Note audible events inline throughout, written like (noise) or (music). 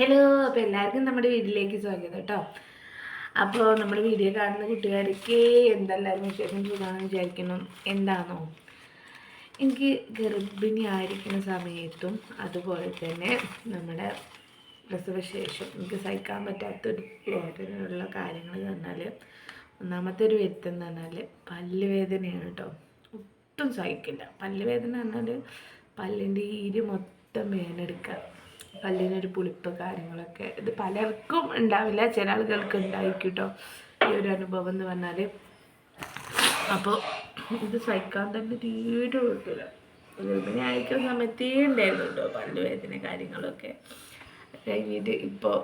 Hello അപ്പോൾ എല്ലാവർക്കും നമ്മുടെ വീട്ടിലേക്ക് സ്വാഗതം കേട്ടോ. അപ്പോൾ നമ്മുടെ വീഡിയോ കാണുന്ന കുട്ടികാർക്ക് എന്തെല്ലാവരും വിശേഷം സുഖമാണെന്ന് വിചാരിക്കുന്നു? എന്താണോ എനിക്ക് ഗർഭിണി ആയിരിക്കുന്ന സമയത്തും അതുപോലെ തന്നെ നമ്മുടെ പ്രസവശേഷം എനിക്ക് സഹിക്കാൻ പറ്റാത്തൊരു വേദനയുള്ള കാര്യങ്ങൾ എന്ന് പറഞ്ഞാൽ ഒന്നാമത്തെ ഒരു വ്യക്തം എന്ന് പറഞ്ഞാൽ പല്ലുവേദനയാണ് കേട്ടോ. ഒട്ടും സഹിക്കില്ല. പല്ലുവേദന പറഞ്ഞാൽ പല്ലിന്റെ ഈര് മൊത്തം വേദനെടുക്കുക പല്ലിനൊരു പുളിപ്പ് കാര്യങ്ങളൊക്കെ. ഇത് പലർക്കും ഉണ്ടാവില്ല ചില ആളുകൾക്ക് ഉണ്ടായിക്കിട്ടോ ഈ ഒരു അനുഭവം എന്ന് പറഞ്ഞാൽ അപ്പോൾ ഇത് സഹിക്കാൻ തന്നെ തീരെ പറ്റില്ല ഗർഭിണി അയക്കുന്ന സമയത്തേ ഉണ്ടായിരുന്നു കേട്ടോ പല്ലുവേദന കാര്യങ്ങളൊക്കെ. കഴിഞ്ഞിട്ട് ഇപ്പോൾ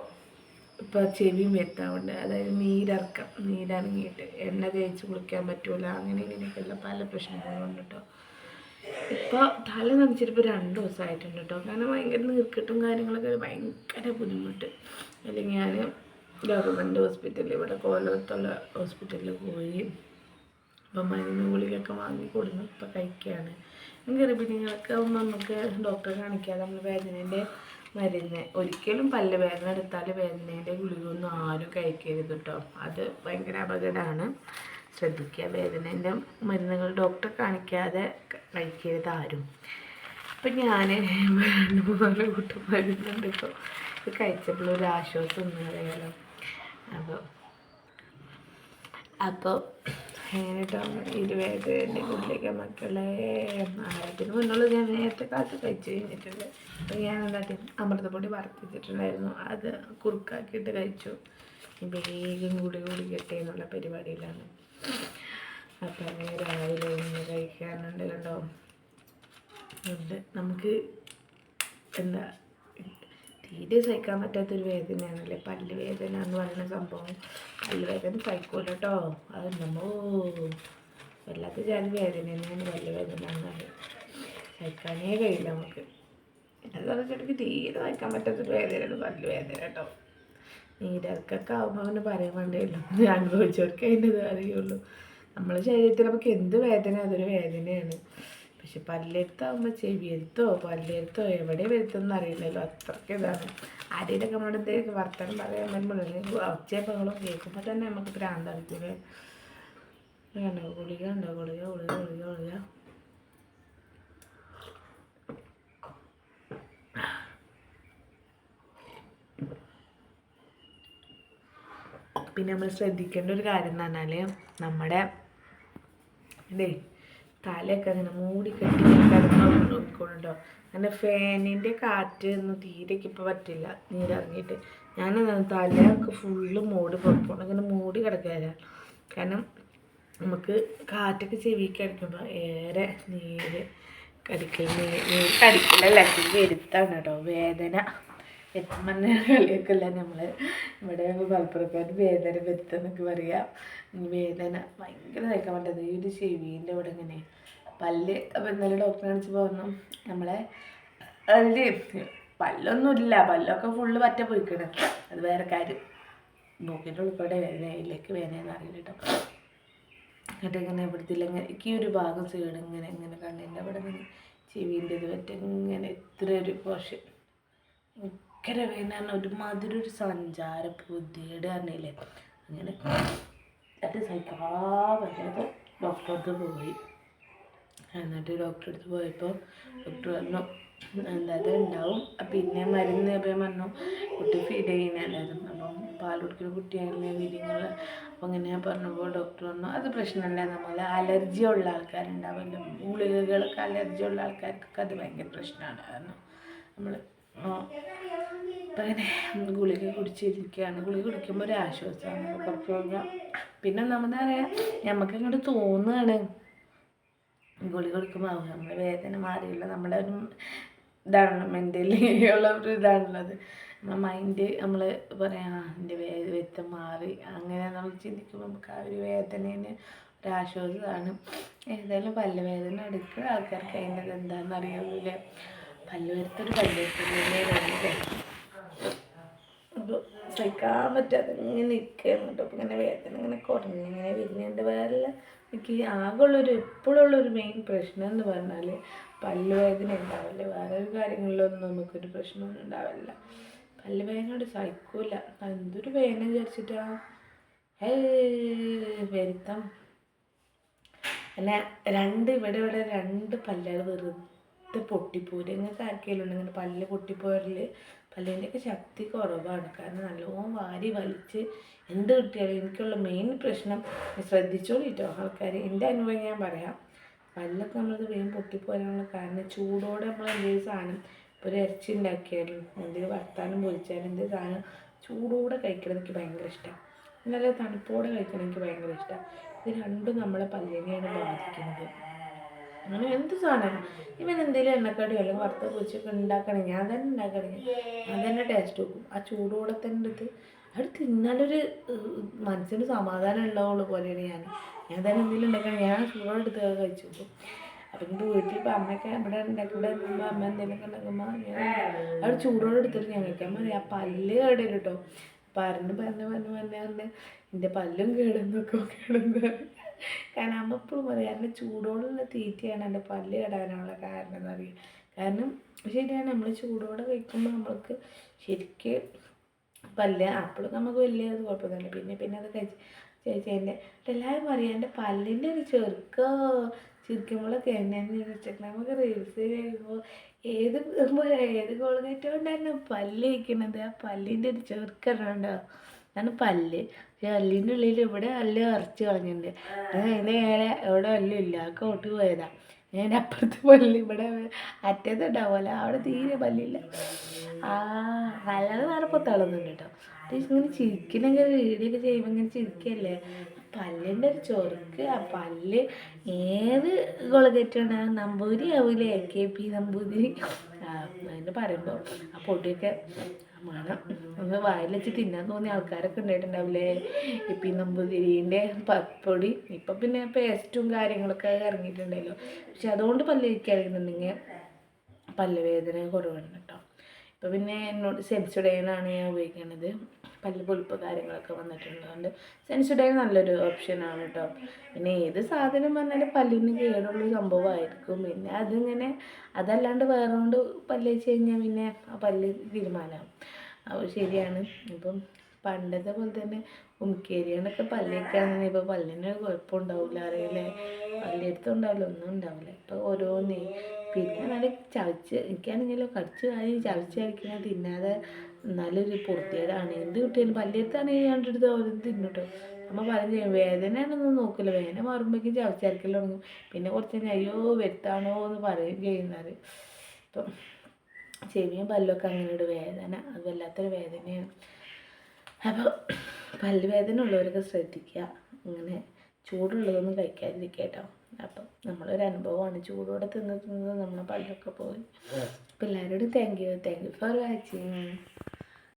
ഇപ്പോൾ ചെവി വരുത്താറുണ്ട് അതായത് നീരിറക്കം നീരിറങ്ങിയിട്ട് എണ്ണ തേച്ച് കുളിക്കാൻ പറ്റൂല അങ്ങനെ ഇങ്ങനെയൊക്കെയുള്ള പല പ്രശ്നങ്ങളുണ്ട് കേട്ടോ ഇപ്പോൾ തല നനച്ചിട്ടിപ്പോൾ രണ്ട് ദിവസമായിട്ടുണ്ട് കേട്ടോ കാരണം ഭയങ്കര നീർക്കെട്ടും കാര്യങ്ങളൊക്കെ ഭയങ്കര ബുദ്ധിമുട്ട്. അല്ലെങ്കിൽ ഞാൻ ഗവൺമെന്റ് ഹോസ്പിറ്റലിൽ ഇവിടെ കോലത്തുള്ള ഹോസ്പിറ്റലിൽ പോയി. അപ്പം മരുന്ന് ഗുളികയൊക്കെ വാങ്ങി കൊടുന്ന് ഇപ്പം കഴിക്കുകയാണ് ഗർഭിണികളൊക്കെ നമുക്ക് ഡോക്ടറെ കാണിക്കാതെ നമ്മൾ വേദനേന്റെ മരുന്ന്. ഒരിക്കലും പല്ല് വേദന എടുത്താൽ വേദനേന്റെ ഗുളികയൊന്നും ആരും കഴിക്കരുത് കേട്ടോ അത് ഭയങ്കര അപകടമാണ് ശ്രദ്ധിക്കുക. വേദനേന്റെ മരുന്നുകൾ ഡോക്ടറെ കാണിക്കാതെ കഴിക്കരുത് ആരും. അപ്പം ഞാൻ രണ്ട് മൂന്നാൽ കൂട്ടം മരുന്നുണ്ട് ഇപ്പോൾ ഇത് കഴിച്ചപ്പോൾ ഒരു ആശ്വാസം ഒന്നും അറിയാലോ അപ്പോൾ അപ്പോൾ എന്നിട്ടോ ഇരുവേദന്റെ ഉള്ളിലേക്ക് മക്കളെ ആയിരത്തിന് മുന്നുള്ള ഞാൻ നേരത്തെ കാത്ത് കഴിച്ച് കഴിഞ്ഞിട്ടുണ്ട്. അപ്പോൾ ഞാൻ എന്താട്ടി അമൃതപ്പൊടി വറുത്തിട്ടുണ്ടായിരുന്നു അത് കുറുക്കാക്കിയിട്ട് കഴിച്ചു. വേഗം കൂടി കുടിക്കട്ടെ എന്നുള്ള പരിപാടിയിലാണ്. അപ്പം രാവിലെ ഒന്ന് കഴിക്കാനുണ്ട് കണ്ടോ ഉണ്ട് നമുക്ക് എന്താ തീരെ സഹിക്കാൻ പറ്റാത്തൊരു വേദനയാണല്ലേ? പല്ല് വേദന എന്ന് പറയുന്ന സംഭവം. പല്ല് വേദന സഹിക്കൂല കേട്ടോ അത് നമ്മോ വല്ലാത്ത ജാതി വേദന തന്നെയാണ് പല്ല് വേദന എന്നാൽ സഹിക്കാനേ കഴിയില്ല നമുക്ക്. എന്നെ സംബന്ധിച്ചിടയ്ക്ക് തീരെ സഹിക്കാൻ പറ്റാത്തൊരു വേദനയാണ് പല്ല് വേദന കേട്ടോ നീരക്കൊക്കെ ആകുമ്പോൾ അവന് പറയാൻ വേണ്ടിയല്ലോ? അനുഭവിച്ചവർക്ക് അതിന്റെ അറിയുള്ളൂ. നമ്മളെ ശരീരത്തിൽ നമുക്ക് എന്ത് വേദന അതൊരു വേദനയാണ്. പക്ഷെ പല്ലെടുത്താകുമ്പോൾ ചെവിയെടുത്തോ പല്ലെടുത്തോ എവിടെ വരുത്തുമെന്ന് അറിയില്ലല്ലോ. അത്രയ്ക്ക് ഇതാണ്. ആരെയൊക്കെ നമ്മുടെ എന്തെങ്കിലും വർത്തമാനം പറയാൻ വരുമ്പോൾ ഒച്ചയപ്പങ്ങളും കേൾക്കുമ്പോൾ തന്നെ നമുക്ക് ഭ്രാന്തടുത്തില്ലേ കണ്ടോ? ഗുളിക ഉണ്ടോ ഗുളിക ഗുളിക ഗുളിക ഗുളിക. പിന്നെ നമ്മൾ ശ്രദ്ധിക്കേണ്ട ഒരു കാര്യം എന്ന് പറഞ്ഞാൽ നമ്മുടെ ഇതേ തലയൊക്കെ അങ്ങനെ മൂടി കെട്ടി കിടന്ന് നോക്കിക്കൊണ്ടോ അങ്ങനെ ഫാനിന്റെ കാറ്റ് ഒന്നും തീരെക്ക് ഇപ്പോൾ പറ്റില്ല. നീരിറങ്ങിയിട്ട് ഞാൻ തലയൊക്കെ ഫുള്ള് മൂടി പുറപ്പോണ്ട്. അങ്ങനെ മൂടി കിടക്കാല കാരണം നമുക്ക് കാറ്റൊക്കെ ചെവിക്ക് അടിക്കുമ്പോൾ ഏറെ നീര് കടിക്കൽ നീര് കടിക്കലല്ല? വരുത്താണ് കേട്ടോ. വേദന. എത്തുമ്പോൾ കളിയൊക്കെ അല്ല നമ്മൾ ഇവിടെ മലപ്പുറക്കാർ വേദന വരുത്തെന്നൊക്കെ പറയാം. വേദന. ഭയങ്കര തേക്കാൻ പറ്റാത്ത ഈ ഒരു ചെവീന്റെ ഇവിടെ ഇങ്ങനെ. പല്ല് അപ്പോൾ ഇന്നലെ ഡോക്ടറെ കാണിച്ച് പറഞ്ഞു നമ്മളെ അതിൽ പല്ലൊന്നുമില്ല. പല്ലൊക്കെ ഫുള്ള് പറ്റ പോയിക്കണം. അത് വേറെ കാര്യം. നോക്കിയിട്ട് ഉൾപ്പെടെ വേദന ഇതിലേക്ക് വേദനയെന്ന് അറിയില്ല കേട്ടോ എന്നിട്ട് ഇങ്ങനെ ഇവിടുത്തെ ഇങ്ങനെ ഈ ഒരു ഭാഗം സൈഡ് ഇങ്ങനെ ഇങ്ങനെ കണ്ണിന്റെ അവിടെ ഇങ്ങനെ ചെവീന്റെ ഇത് പറ്റ ഇങ്ങനെ ഇത്ര ഒരു പോഷൻ ഭയങ്കര വേദന ഒരുമാതിരി ഒരു സഞ്ചാര പുതിയ അറിഞ്ഞില്ലേ അങ്ങനെ അത് സഹിക്കാൻ പറ്റാതെ ഡോക്ടറെ അടുത്ത് പോയി. എന്നിട്ട് ഡോക്ടറെ അടുത്ത് പോയപ്പോൾ ഡോക്ടർ പറഞ്ഞു എന്തായാലും ഉണ്ടാവും പിന്നെ മരുന്ന് അപ്പം പറഞ്ഞു കുട്ടി ഫീഡ് ചെയ്യുന്നതായിരുന്നു അപ്പം പാൽ കുടിക്കുന്ന കുട്ടിയായിരുന്നു വീര്യങ്ങൾ അപ്പം ഇങ്ങനെ പറഞ്ഞപ്പോൾ ഡോക്ടർ പറഞ്ഞു അത് പ്രശ്നമല്ല നമ്മൾ അലർജി ഉള്ള ആൾക്കാരുണ്ടാവുമല്ലോ ഗുളികകൾക്ക് അലർജി ഉള്ള ആൾക്കാർക്കൊക്കെ അത് ഭയങ്കര പ്രശ്നമാണ്. കാരണം നമ്മൾ അപ്പം അങ്ങനെ ഗുളിക കുടിച്ചിരിക്കുകയാണ്. ഗുളിക കുടിക്കുമ്പോൾ ഒരു ആശ്വാസമാണ്. കുറച്ച് കഴിഞ്ഞാൽ പിന്നെ ഒന്നാമത് അറിയാം നമുക്ക് ഇങ്ങോട്ട് തോന്നുകയാണ് ഗുളിക കുടിക്കുമ്പോൾ ആവും? നമ്മുടെ വേദന മാറിയില്ല നമ്മുടെ ഒരു ഇതാണ് മെന്റലി (laughs) ഉള്ള ഒരു ഇതാണുള്ളത്. നമ്മളെ മൈൻഡ് നമ്മൾ പറയാം "ആ, എന്റെ വേ വ്യക്തം മാറി. അങ്ങനെ നമ്മൾ ചിന്തിക്കുമ്പോൾ നമുക്ക് ആ ഒരു വേദനേന് ഒരു ആശ്വാസമാണ്. ഏതായാലും പല്ല് വേദന എടുക്കുക ആൾക്കാർക്ക് അതിന്റെ എന്താണെന്ന് അറിയാവില്ല പല്ല് വരുത്തൊരു പല്ല് വരുത്തില്ലേ അപ്പോൾ സഹിക്കാൻ പറ്റാതെ ഇങ്ങനെ നിൽക്കുന്നുണ്ട് കേട്ടോ ഇങ്ങനെ വേദന ഇങ്ങനെ കുറഞ്ഞ് ഇങ്ങനെ വരുന്നുണ്ട് വേറെ എനിക്ക് ആകെയുള്ളൊരു എപ്പോഴുള്ളൊരു മെയിൻ പ്രശ്നം എന്ന് പറഞ്ഞാൽ പല്ലുവേദന ഉണ്ടാവില്ല വേറെ കാര്യങ്ങളിലൊന്നും നമുക്കൊരു പ്രശ്നമൊന്നും ഉണ്ടാവില്ല പല്ല് വേദന കൊണ്ട് സഹിക്കൂല. എന്തൊരു വേദന വിചാരിച്ചിട്ടാ? വരുത്തം. പിന്നെ രണ്ട് ഇവിടെ ഇവിടെ രണ്ട് പല്ലുകൾ വെറുതെ പൊട്ടിപ്പോയി. നിങ്ങൾക്ക് ആർക്കെങ്കിലും ഉണ്ടെങ്കിൽ പല്ല് പൊട്ടിപ്പോയതിൽ പല്ലിന്റെയൊക്കെ ശക്തി കുറവാണ്. കാരണം നല്ലോണം വാരി വലിച്ച് എന്ത് കിട്ടിയാലും എനിക്കുള്ള മെയിൻ പ്രശ്നം ശ്രദ്ധിച്ചോളിട്ടോ ആൾക്കാർ എന്റെ അനുഭവം ഞാൻ പറയാം. പല്ലൊക്കെ നമ്മളത് വേഗം പൊട്ടിപ്പോരാനുള്ള കാരണം ചൂടോടെ നമ്മൾ എന്തെങ്കിലും സാധനം ഇപ്പോൾ ഒരു ഇറച്ചി ഉണ്ടാക്കിയാലും എന്തെങ്കിലും വർത്താനം പൊരിച്ചാലും എന്തെങ്കിലും സാധനം ചൂടോടെ കഴിക്കണം എനിക്ക് ഭയങ്കര ഇഷ്ടമാണ് നല്ല തണുപ്പോടെ കഴിക്കണം എനിക്ക് ഭയങ്കര ഇഷ്ടമാണ് ഇത് രണ്ടും നമ്മളെ പല്ലിനെയാണ് ബാധിക്കുന്നത്. അങ്ങനെ എന്ത് സാധനം? ഇവൻ എന്തെങ്കിലും എണ്ണക്കടിയോ അല്ലെങ്കിൽ വറുത്ത പൊരിച്ചൊക്കെ ഉണ്ടാക്കണേ. ഞാൻ തന്നെ ഉണ്ടാക്കണേ. ഞാൻ തന്നെ ടേസ്റ്റ് നോക്കും. ആ ചൂടോടെ തന്നെ എടുത്ത് അത് തിന്നാലൊരു മനസ്സിന് സമാധാനം ഉണ്ടാവുള്ളൂ പോലെയാണ് ഞാൻ. ഞാൻ തന്നെ എന്തെങ്കിലും ഉണ്ടാക്കണേ. ഞാൻ ചൂടോടെ എടുത്ത് കഴിച്ചു അപ്പം എന്റെ വീട്ടിൽ ഇപ്പം അമ്മയൊക്കെ ഇവിടെ ഇവിടെ നിൽക്കുമ്പോൾ അമ്മ എന്തെങ്കിലുമൊക്കെ ഉണ്ടാക്കുമ്പോൾ ഞാൻ അവിടെ ചൂടോടെ എടുത്തിട്ട് ഞാൻ കഴിക്കാൻ പറയാം ആ പല്ല് കേടരും കേട്ടോ പറഞ്ഞ് പറഞ്ഞ് പറഞ്ഞ് പറഞ്ഞ്. എന്റെ പല്ലും കേടുന്നൊക്കെ കേടുന്നു കാരണം അമ്മ എപ്പോഴും പറയും അതിന്റെ ചൂടോടുള്ള തീറ്റയാണ് എന്റെ പല്ല് കേടാനുള്ള കാരണം എന്ന് പറയും. കാരണം ശരിയാണ് നമ്മൾ ചൂടോടെ കഴിക്കുമ്പോൾ നമ്മൾക്ക് ശരിക്ക് പല്ല് അപ്പോഴും നമുക്ക് വലിയ അത് കുഴപ്പമൊന്നുമില്ല. പിന്നെ പിന്നെ അത് കഴിച്ച് ചേച്ചി എന്റെ എല്ലാവരും പറയും എന്റെ പല്ലിന്റെ ഒരു ചെറുക്കോ ചിരിക്കുമ്പോഴൊക്കെ എന്നെ നമുക്ക് റീൽസ് ചെയ്യുമ്പോൾ ഏത് ഏത് കോൾഗേറ്റ് കൊണ്ടായിരുന്നു പല്ല് കഴിക്കണത് ആ പല്ലിന്റെ ഒരു ചെറുക്കനുണ്ടോ അതാണ് പല്ല്. പക്ഷെ പല്ലിന്റെ ഉള്ളിൽ ഇവിടെ നല്ല ഇറച്ചി കളഞ്ഞിട്ടുണ്ട്. അത് അതിന്റെ നേരെ ഇല്ല. ആ കോട്ട് പോയതാ. ഞാൻ അപ്പുറത്ത് പല്ല് ഇവിടെ അറ്റത്തുണ്ടാവുമല്ലോ അവിടെ തീരെ പല്ലില്ല. ആ നല്ലത് വേറെ പൊത്താളൊന്നുണ്ട് കേട്ടോ. ഇങ്ങനെ ചിരിക്കണെങ്കിൽ വീഡിയോ ഒക്കെ ചെയ്യുമ്പോൾ ഇങ്ങനെ ചിരിക്കല്ലേ? പല്ലിന്റെ ഒരു ചൊറുക്ക്. ആ പല്ല് ഏത് കൊളകേറ്റാണ് നമ്പൂതിരി ആവൂലേ? K P Namboothiri. അതിന് പറയുമ്പോൾ ആ പൊടിയൊക്കെ ഒന്ന് വായിൽ വെച്ച് തിന്നാൻ തോന്നിയ ആൾക്കാരൊക്കെ ഉണ്ടായിട്ടുണ്ടാവില്ലേ? ഇപ്പം ഈ നമ്പൂതിരീന്റെ പപ്പൊടി ഇപ്പം പിന്നെ പേസ്റ്റും കാര്യങ്ങളൊക്കെ ഇറങ്ങിയിട്ടുണ്ടല്ലോ. പക്ഷെ അതുകൊണ്ട് പല്ല് കഴിക്കാതിരുന്നുണ്ടെങ്കിൽ പല്ലുവേദന കുറവാണ് കേട്ടോ. ഇപ്പം പിന്നെ എന്നോട് സെൻസുഡൈനാണ് ഞാൻ ഉപയോഗിക്കുന്നത് പല്ല് പൊളിപ്പ് കാര്യങ്ങളൊക്കെ വന്നിട്ടുള്ളതുകൊണ്ട് സെൻസിഡൈവ് നല്ലൊരു ഓപ്ഷനാണ് കേട്ടോ പിന്നെ ഏത് സാധനം പറഞ്ഞാലും പല്ലിന് കേടുള്ള സംഭവമായിരിക്കും. പിന്നെ അതിങ്ങനെ അതല്ലാണ്ട് വേറെ കൊണ്ട് പല്ല് വെച്ച് കഴിഞ്ഞാൽ പിന്നെ ആ പല്ല് തീരുമാനമാവും അപ്പോൾ ശരിയാണ്. ഇപ്പം പണ്ടത്തെ പോലെ തന്നെ ഉമിക്കേരിയോണ്ടൊക്കെ പല്ലേക്കാണെങ്കിൽ ഇപ്പോൾ പല്ലിന് കുഴപ്പമുണ്ടാവില്ല അറിയില്ലേ? പല്ലെടുത്തുണ്ടാവില്ല ഒന്നും ഉണ്ടാവില്ല ഇപ്പോൾ ഓരോന്നേ പിന്നെ നല്ല ചവച്ച് എനിക്കാണെങ്കിലോ കടിച്ച് കാര്യം ചവച്ച് കഴിക്കുന്നത് തിന്നാതെ നല്ലൊരു പൊറുത്തിയേടാണ് എന്ത് കിട്ടിയാലും പല്ലിയത്താണെങ്കിൽ ഞാൻ എടുത്ത് ഓരോന്ന് തിന്നിട്ടു. അമ്മ പറഞ്ഞു വേദനയാണെന്നൊന്നും നോക്കില്ല. വേദന മാറുമ്പോഴേക്കും ചവച്ചരക്കൽ തുടങ്ങും. പിന്നെ കുറച്ച് കഴിഞ്ഞാൽ അയ്യോ വരുത്താണോ എന്ന് പറയും ചെയ്യുന്നത്. ഇപ്പം ചെവിയും പല്ലൊക്കെ അങ്ങനെ ഒരു വേദന അത് വല്ലാത്തൊരു വേദനയാണ്. അപ്പോൾ പല്ല് വേദന ഉള്ളവരൊക്കെ ശ്രദ്ധിക്കുക. ഇങ്ങനെ ചൂടുള്ളതൊന്നും കഴിക്കാതിരിക്കുക കേട്ടോ. അപ്പം നമ്മളൊരു അനുഭവമാണ്. ചൂടോടെ തിന്ന് തിന്ന് നമ്മളെ പല്ലൊക്കെ പോയി. പിള്ളേരോട് എല്ലാവരോടും thank you thank you for watching